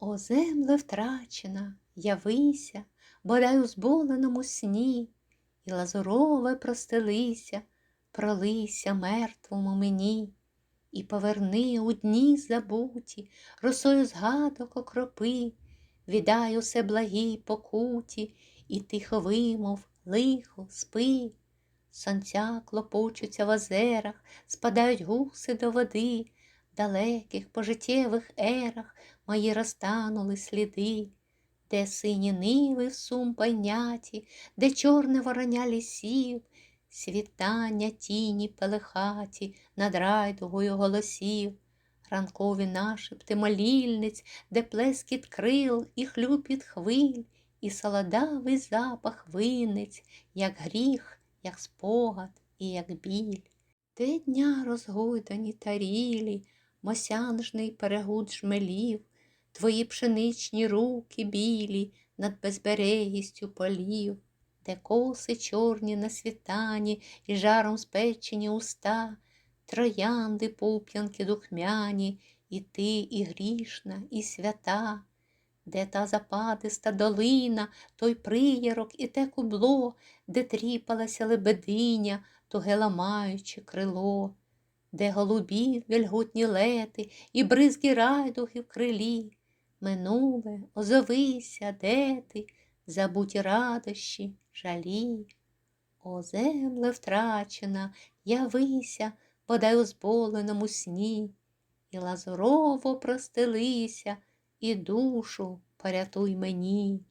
О, земле втрачена, явися, бодай у зболеному сні, і лазурове простелися, пролися мертвому мені, і поверни у дні забуті, росою згадок окропи, віддай усе благій покуті, і тихо вимов, лихо, спи. Сонця клопочуться в озерах, спадають гуси до води, далеких пожиттєвих ерах мої розтанули сліди, де сині ниви сум пайняті, де чорне вороня лісів, світання тіні пелехаті над райдугою голосів, ранкові нашепти молільниць, де плескіт крил і хлюпіт хвиль, і солодавий запах винниць, як гріх, як спогад і як біль. Де дня розгойдані тарілі, мосянжний перегуд жмелів, твої пшеничні руки білі над безберегістю полів, де коси чорні на світані і жаром спечені уста, троянди пуп'янки духмяні, і ти, і грішна, і свята, де та западиста долина, той приярок і те кубло, де тріпалася лебединя, туге ламаючи крило, де голубі вельгутні лети і бризки райдухи в крилі. Минуле, озовися, де ти, забуті радощі, жалі. О, земле втрачена, явися, подай у сні, і лазурово простелися, і душу порятуй мені.